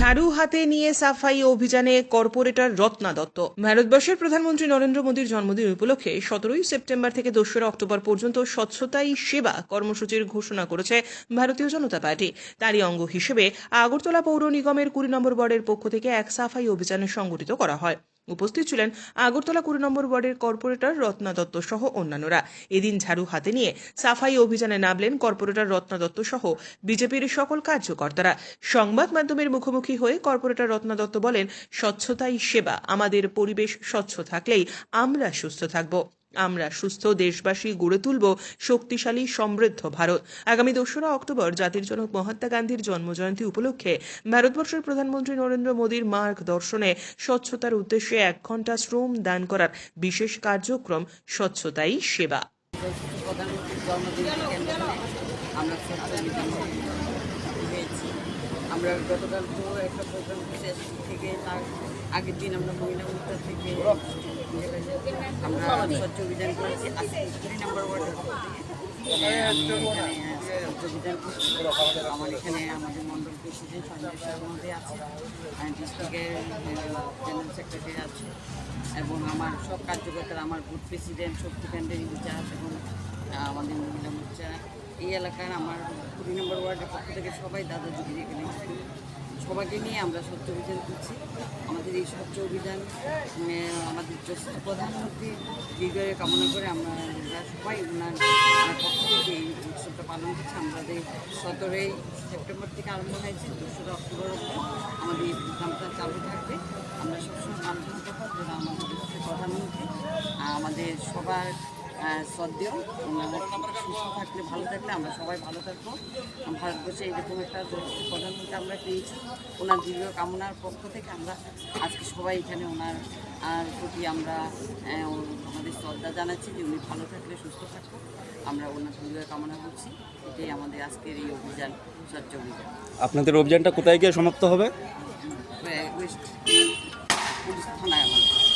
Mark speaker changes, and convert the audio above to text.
Speaker 1: ঝাড়ু হাতে নিয়ে সাফাই অভিযানে কর্পোরেটর রত্না দত্ত। ভারতবর্ষের প্রধানমন্ত্রী নরেন্দ্র মোদীর জন্মদিন উপলক্ষে সতেরোই সেপ্টেম্বর থেকে দোসরা অক্টোবর পর্যন্ত স্বচ্ছতাই সেবা কর্মসূচির ঘোষণা করেছে ভারতীয় জনতা পার্টি। তারই অঙ্গ হিসেবে আগরতলা পৌর নিগমের কুড়ি নম্বর ওয়ার্ডের পক্ষ থেকে এক সাফাই অভিযানে সংগঠিত করা হয়। উপস্থিত ছিলেন আগরতলা কুড়ি নম্বর ওয়ার্ডের কর্পোরেটর রত্না দত্ত সহ অন্যান্যরা। এদিন ঝাড়ু হাতে নিয়ে সাফাই অভিযানে নামলেন কর্পোরেটর রত্না দত্ত সহ বিজেপির সকল কার্যকর্তারা। সংবাদ মাধ্যমের মুখোমুখি হয়ে কর্পোরেটর রত্না দত্ত বলেন, স্বচ্ছতাই সেবা। আমাদের পরিবেশ স্বচ্ছ থাকলেই আমরা সুস্থ থাকব। আমরা সুস্থ দেশবাসী গড়ে তুলব শক্তিশালী সমৃদ্ধ ভারত। আগামী দোসরা অক্টোবর জাতির জনক মহাত্মা গান্ধীর জন্মজয়ন্তী উপলক্ষে ভারতবর্ষের প্রধানমন্ত্রী নরেন্দ্র মোদীর মার্গ দর্শনে স্বচ্ছতার উদ্দেশ্যে এক ঘণ্টা শ্রম দান করার বিশেষ কার্যক্রম স্বচ্ছতাই সেবা।
Speaker 2: আমরা গতকাল তো একটা প্রোগ্রাম শেষ থেকে তার আগের দিন আমরা মহিলা উত্তর থেকে আমরা করেছি থেকে আমার এখানে আমাদের প্রেসিডেন্ট মধ্যে আছে আছে এবং আমার সব কার্যকর্তারা আমার বুথ প্রেসিডেন্ট শক্তি কেন্দ্রের ইনচার্জ এবং আহ, আমাদের মহিলা মোর্চা এই এলাকার আমার কুড়ি নম্বর ওয়ার্ডের পক্ষ থেকে সবাই দাদা যুগির এখানে। সবাইকে নিয়ে আমরা স্বচ্ছ অভিযান করছি। আমাদের এই স্বচ্ছ অভিযান আমাদের প্রধানমন্ত্রী দীর্ঘায়ু কামনা করে আমরা সবাই ওনার পক্ষ থেকে এই উৎসবটা পালন করছি। আমাদের সতেরোই সেপ্টেম্বর থেকে আরম্ভ হয়েছে, দোসরা অক্টোবর অবধি আমাদের এই প্রোগ্রামটা চালু থাকবে। আমরা সবসময় যারা আমাদের প্রধানমন্ত্রী, আমাদের সবার ওনারা সুস্থ থাকলে ভালো থাকলে আমরা সবাই ভালো থাকব। ভারতবর্ষে এইরকম একটা প্রধানমন্ত্রী আমরা পেয়েছি। ওনার দীর্ঘ কামনার পক্ষ থেকে আমরা আজকে সবাই এখানে ওনার আর প্রতি আমরা আমাদের শ্রদ্ধা জানাচ্ছি যে উনি ভালো থাকলে সুস্থ থাকব। আমরা ওনার দীর্ঘ কামনা করছি। এটাই আমাদের আজকের এই অভিযান স্বচ্ছ অভিযান।
Speaker 3: আপনাদের অভিযানটা কোথায় গিয়ে সমাপ্ত হবে?
Speaker 2: ওয়েস্ট পুলিশ থানায় আমাদের।